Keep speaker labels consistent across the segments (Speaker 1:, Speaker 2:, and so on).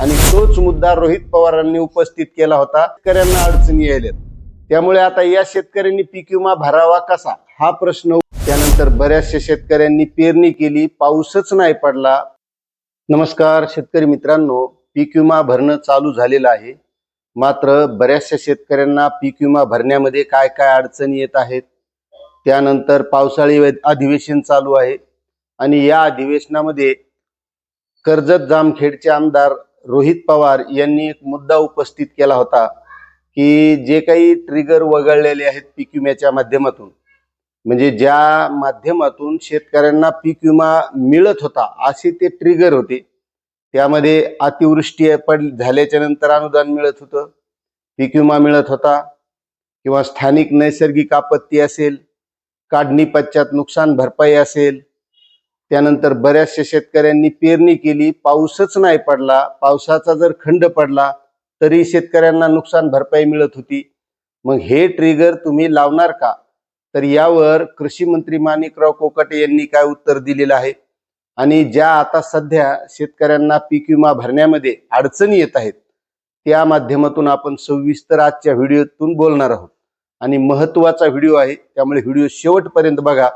Speaker 1: आणि तोच मुद्दा रोहित पवारांनी उपस्थित केला होता. शेतकऱ्यांना अडचणी यायल्यात त्यामुळे आता या शेतकऱ्यांनी पीक विमा भरावा कसा? हा प्रश्न त्यानंतर बऱ्याचशा शेतकऱ्यांनी पेरणी केली. पाऊसच नाही पडला. नमस्कार शेतकरी मित्रांनो. पीक विमा भरणं चालू झालेलं आहे. मात्र बऱ्याचशा शेतकऱ्यांना पीक विमा भरण्यामध्ये काय काय अडचणी येत आहेत? त्यानंतर पावसाळी अधिवेशन चालू आहे. आणि या अधिवेशनामध्ये कर्जत जामखेडचे आमदार रोहित पवार यांनी एक मुद्दा उपस्थित केला होता की जे काही ट्रिगर वगळलेले आहेत पीक विम्याच्या माध्यमातून म्हणजे ज्या माध्यमातून शेतकऱ्यांना पीक विमा मिळत होता असे ते ट्रिगर होते. त्यामध्ये अतिवृष्टी पड झाल्याच्यानंतर अनुदान मिळत होतं पीक विमा मिळत होता किंवा स्थानिक नैसर्गिक आपत्ती असेल काढणी पश्चात नुकसान भरपाई असेल त्यानंतर बऱ्याचशा शेतकऱ्यांनी पेरणी केली. पाऊसच नाही पडला. पावसाचा जर खंड पडला तरी शेतकऱ्यांना नुकसान भरपाई मिळत होती. मग हे ट्रिगर तुम्ही लावणार का? तर यावर कृषी मंत्री माणिकराव कोकाटे यांनी काय उत्तर दिलेलं आहे? आणि ज्या आता सध्या शेतकऱ्यांना पीक विमा भरण्यामध्ये अडचणी येत आहेत त्या माध्यमातून आपण सविस्तर आजच्या व्हिडिओतून बोलणार आहोत. आणि महत्त्वाचा व्हिडिओ आहे त्यामुळे व्हिडिओ शेवटपर्यंत बघा.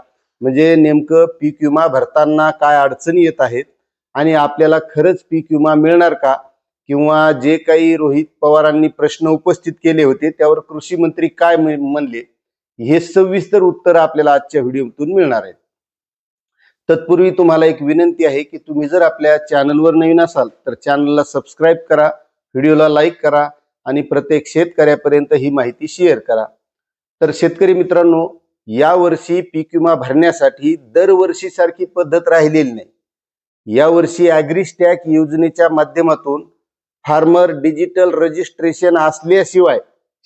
Speaker 1: म्हणजे नेमकं पीक विमा भरताना काय अडचणी येत आहेत? आणि आपल्याला खरंच पीक विमा मिळणार का? किंवा जे काही रोहित पवारांनी प्रश्न उपस्थित केले होते त्यावर कृषी मंत्री काय म्हणले? हे सविस्तर उत्तर आपल्याला आजच्या व्हिडिओतून मिळणार आहेत. तत्पूर्वी तुम्हाला एक विनंती आहे की तुम्ही जर आपल्या चॅनलवर नवीन असाल तर चॅनलला सबस्क्राईब करा व्हिडिओला लाईक करा आणि प्रत्येक शेतकऱ्यापर्यंत ही माहिती शेअर करा. तर शेतकरी मित्रांनो यावर्षी पीक विमा भरण्यासाठी दरवर्षी सारखी पद्धत राहिलेली नाही. यावर्षी ॲग्रिस्टॅक योजनेच्या माध्यमातून फार्मर डिजिटल रजिस्ट्रेशन असल्याशिवाय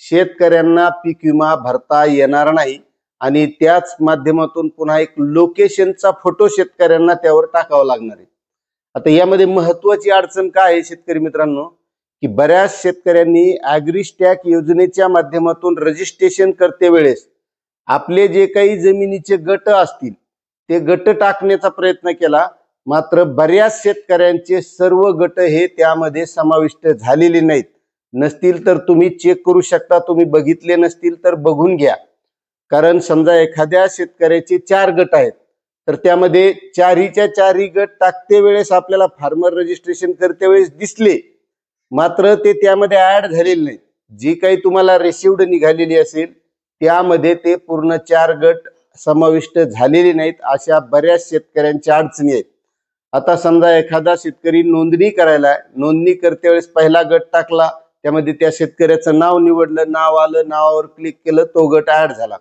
Speaker 1: शेतकऱ्यांना पीक विमा भरता येणार नाही आणि त्याच माध्यमातून पुन्हा एक लोकेशनचा फोटो शेतकऱ्यांना त्यावर टाकावा लागणार आहे. आता यामध्ये महत्वाची अडचण काय आहे शेतकरी मित्रांनो? की बऱ्याच शेतकऱ्यांनी ॲग्रिस्टॅक योजनेच्या माध्यमातून रजिस्ट्रेशन करते वेळेस आपले जे काही जमिनीचे गट असतील ते गट टाकण्याचा प्रयत्न केला. मात्र बऱ्याच शेतकऱ्यांचे सर्व गट हे त्यामध्ये समाविष्ट झालेले नाहीत. नसतील तर तुम्ही चेक करू शकता. तुम्ही बघितले नसतील तर बघून घ्या. कारण समजा एखाद्या शेतकऱ्याचे चार गट आहेत तर त्यामध्ये चारीच्या चारी गट टाकते वेळेस आपल्याला फार्मर रजिस्ट्रेशन करते वेळेस दिसले. मात्र ते त्यामध्ये ऍड झालेले नाहीत. जी काही तुम्हाला रेसिवड निघालेली असेल त्यामध्ये ते पूर्ण चार गट समाविष्ट झालेले नाहीत अशा बऱ्याच शेतकऱ्यांच्या अडचणी आहेत. आता समजा एखादा शेतकरी नोंदणी करायला आहे, नोंदणी करते वेळेस पहिला गट टाकला त्यामध्ये त्या शेतकऱ्याचं नाव निवडलं नाव आलं नावावर क्लिक केलं तो गट ऍड झाला.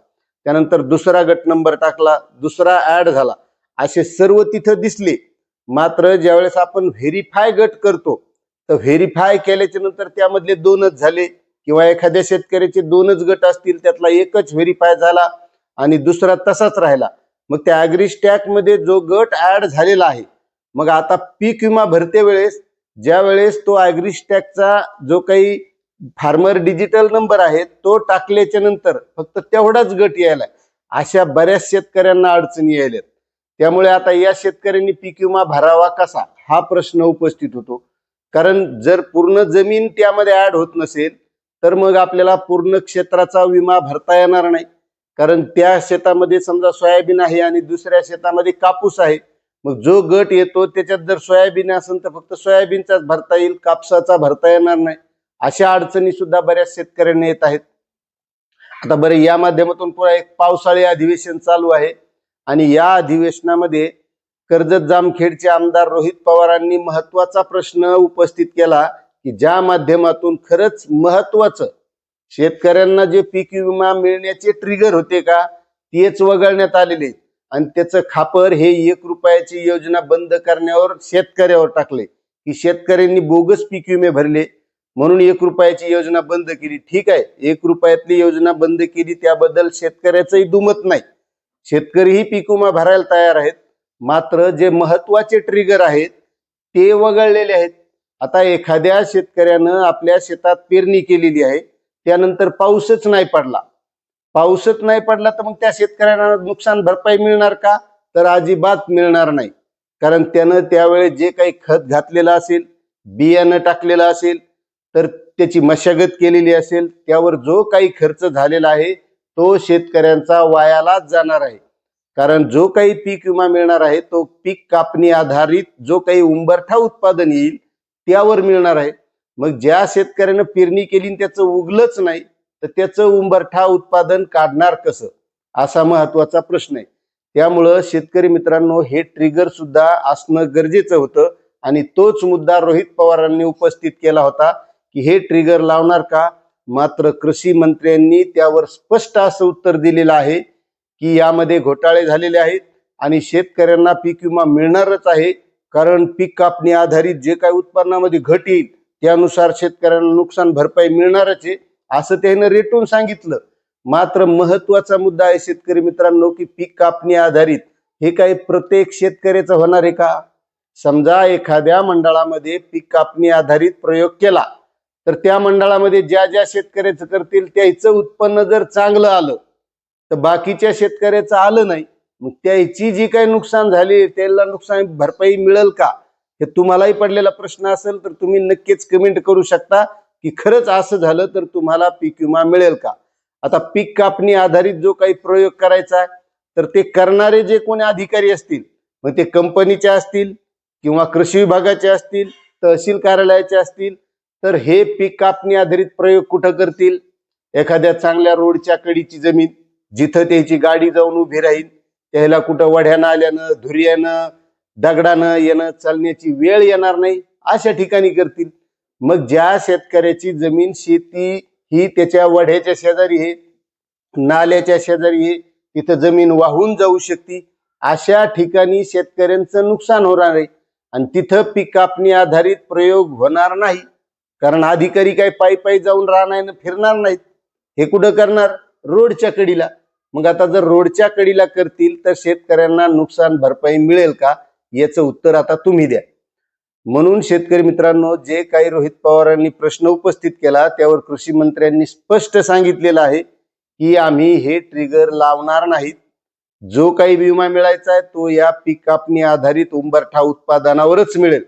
Speaker 1: त्यानंतर दुसरा गट नंबर टाकला दुसरा ऍड झाला. असे सर्व तिथं दिसले. मात्र ज्यावेळेस आपण व्हेरीफाय गट करतो तर व्हेरीफाय केल्याच्यानंतर त्यामधले दोनच झाले. किंवा एखाद्या शेतकऱ्याचे दोनच गट असतील त्यातला एकच व्हेरीफाय झाला आणि दुसरा तसाच राहिला. मग त्या ॲग्रिस्टॅकमध्ये जो गट ऍड झालेला आहे मग आता पीक विमा भरते वेळेस ज्या वेळेस तो ॲग्रिस्टॅकचा जो काही फार्मर डिजिटल नंबर आहे तो टाकल्याच्या नंतर फक्त तेवढाच गट यायला अशा बऱ्याच शेतकऱ्यांना अडचणी यायल्यात. त्यामुळे आता या शेतकऱ्यांनी पीक विमा भरावा कसा हा प्रश्न उपस्थित होतो. कारण जर पूर्ण जमीन त्यामध्ये ऍड होत नसेल तर मग आपल्याला पूर्ण क्षेत्राचा विमा भरता येणार नाही. कारण त्या शेतामध्ये समजा सोयाबीन आहे आणि दुसऱ्या शेतामध्ये कापूस आहे मग जो गट येतो त्याच्यात जर सोयाबीन असेल तर फक्त सोयाबीनचाच भरता येईल कापसाचा भरता येणार नाही. अशा अडचणी सुद्धा बऱ्याच शेतकऱ्यांना येत आहेत. आता बरं या माध्यमातून पुन्हा एक पावसाळी अधिवेशन चालू आहे आणि या अधिवेशनामध्ये कर्जत जामखेडचे आमदार रोहित पवारांनी महत्त्वाचा प्रश्न उपस्थित केला. की ज्या माध्यमातून खरंच महत्वाचं शेतकऱ्यांना जे पीक विमा मिळण्याचे ट्रिगर होते का तेच वगळण्यात आलेले आणि त्याचं खापर हे एक रुपयाची योजना बंद करण्यावर शेतकऱ्यावर टाकले. की शेतकऱ्यांनी बोगस पीक विमे भरले म्हणून एक रुपयाची योजना बंद केली. ठीक आहे एक रुपयातली योजना बंद केली त्याबद्दल शेतकऱ्याचंही दुमत नाही. शेतकरीही पीक विमा भरायला तयार आहेत. मात्र जे महत्त्वाचे ट्रिगर आहेत ते वगळलेले आहेत. आता एखाद्या शेतकऱ्यानं आपल्या शेतात पेरणी केलेली आहे त्यानंतर पाऊसच नाही पडला. पाऊसच नाही पडला तर मग त्या शेतकऱ्यांना नुकसान भरपाई मिळणार का? तर अजिबात मिळणार नाही. कारण त्यानं त्यावेळेस जे काही खत घातलेलं असेल बियाणं टाकलेलं असेल तर त्याची मशागत केलेली असेल त्यावर जो काही खर्च झालेला आहे तो शेतकऱ्यांचा वायालाच जाणार आहे. कारण जो काही पीक विमा मिळणार आहे तो पीक कापणी आधारित जो काही उंबरठा उत्पादन येईल त्यावर मिळणार आहे. मग ज्या शेतकऱ्यानं पेरणी केली आणि त्याचं उगलंच नाही तर त्याचं उंबरठा उत्पादन काढणार कसं? असा महत्त्वाचा प्रश्न आहे. त्यामुळं शेतकरी मित्रांनो हे ट्रिगर सुद्धा असणं गरजेचं होतं आणि तोच मुद्दा रोहित पवारांनी उपस्थित केला होता की हे ट्रिगर लावणार का? मात्र कृषी मंत्र्यांनी त्यावर स्पष्ट असं उत्तर दिलेलं आहे की यामध्ये घोटाळे झालेले आहेत आणि शेतकऱ्यांना पीक विमा मिळणारच आहे. कारण पीक कापणी आधारित जे काही उत्पन्नामध्ये घट येईल त्यानुसार शेतकऱ्यांना नुकसान भरपाई मिळणारच आहे असं त्यानं रेटून सांगितलं. मात्र महत्त्वाचा मुद्दा आहे शेतकरी मित्रांनो की पीक कापणी आधारित हे काही प्रत्येक शेतकऱ्याचं होणार आहे का? समजा एखाद्या मंडळामध्ये पीक कापणी आधारित प्रयोग केला तर त्या मंडळामध्ये ज्या ज्या शेतकऱ्याचं करतील त्याचं उत्पन्न जर चांगलं आलं तर बाकीच्या शेतकऱ्याचं आलं नाही. मग त्याची जी काही नुकसान झाली त्याला नुकसान भरपाई मिळेल का? हे तुम्हालाही पडलेला प्रश्न असेल तर तुम्ही नक्कीच कमेंट करू शकता की खरंच असं झालं तर तुम्हाला पीक विमा मिळेल का? आता पीक कापणी आधारित जो काही प्रयोग करायचा आहे तर ते करणारे जे कोणी अधिकारी असतील मग ते कंपनीचे असतील किंवा कृषी विभागाचे असतील तहसील कार्यालयाचे असतील तर हे पीक कापणी आधारित प्रयोग कुठं करतील? एखाद्या चांगल्या रोडच्या कडीची जमीन जिथं त्याची गाडी जाऊन उभी राहील त्याला कुठं वढ्यानं आल्यानं धुर्यानं दगडानं येणं चालण्याची वेळ येणार नाही अशा ठिकाणी करतील. मग ज्या शेतकऱ्याची जमीन शेती ही त्याच्या वढ्याच्या शेजारी आहे नाल्याच्या शेजारी आहे तिथं जमीन वाहून जाऊ शकते अशा ठिकाणी शेतकऱ्यांचं नुकसान होणार आहे. आणि तिथं पीक कापणी आधारित प्रयोग होणार नाही. कारण अधिकारी काय पायी पायी जाऊन राहणार फिरणार नाहीत. हे कुठं करणार? रोडच्या कडीला. मग आता जर रोडच्या कडीला करतील तर शेतकऱ्यांना नुकसान भरपाई मिळेल का? याचं उत्तर आता तुम्ही द्या. म्हणून शेतकरी मित्रांनो जे काही रोहित पवारांनी प्रश्न उपस्थित केला त्यावर कृषी मंत्र्यांनी स्पष्ट सांगितलेलं आहे की आम्ही हे ट्रिगर लावणार नाहीत. जो काही विमा मिळायचा आहे तो या पीक कापणी आधारित उंबरठा उत्पादनावरच मिळेल.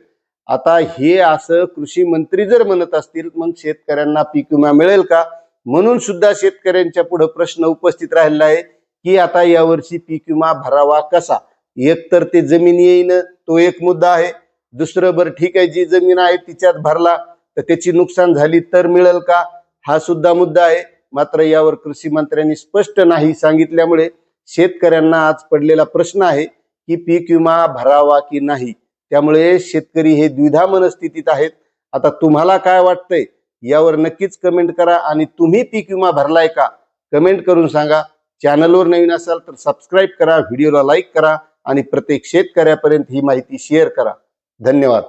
Speaker 1: आता हे असं कृषी मंत्री जर म्हणत असतील मग शेतकऱ्यांना पीक विमा मिळेल का? म्हणून सुद्धा शेतकऱ्यांच्या पुढे प्रश्न उपस्थित राहिलेला आहे की आता यावर्षी पीक विमा भरावा कसा? एक तर ते जमीन येईन तो एक मुद्दा आहे. दुसरं बरं ठीक आहे जी जमीन आहे तिच्यात भरला तर त्याची नुकसान झाली तर मिळेल का? हा सुद्धा मुद्दा आहे. मात्र यावर कृषी मंत्र्यांनी स्पष्ट नाही सांगितल्यामुळे शेतकऱ्यांना आज पडलेला प्रश्न आहे की पीक विमा भरावा की नाही? त्यामुळे शेतकरी हे द्विधा मनस्थितीत आहेत. आता तुम्हाला काय वाटतंय? यावर नक्कीच कमेंट करा आणि तुम्ही पीक विमा भरलाय का? कमेंट करून सांगा. चॅनलवर नवीन असाल तर सबस्क्राईब करा व्हिडिओला लाईक करा आणि प्रत्येक शेतकऱ्यापर्यंत ही माहिती शेअर करा. धन्यवाद.